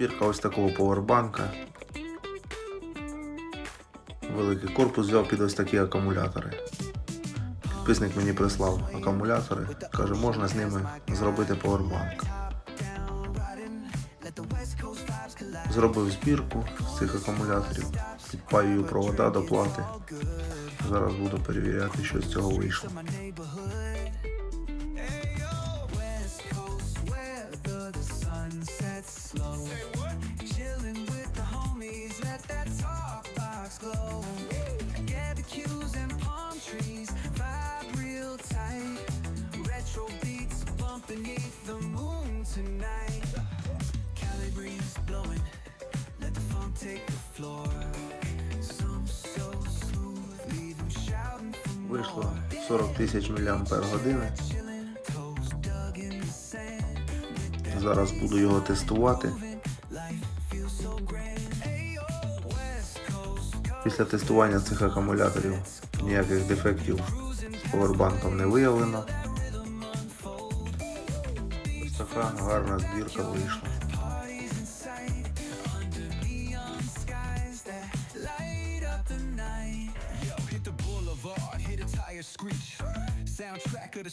Збірка ось такого повербанка. Великий корпус взяв під ось такі акумулятори. Підписник мені прислав акумулятори. Каже, можна з ними зробити повербанк. Зробив збірку з цих акумуляторів, підпаюю провода до плати. Зараз буду перевіряти, що з цього вийшло. Вийшло 40 тисяч the sand. Зараз буду його тестувати. Після тестування цих акумуляторів ніяких дефектів з повербанком не виявлено. Ось така гарна збірка вийшла. Tire screech. Soundtrack of the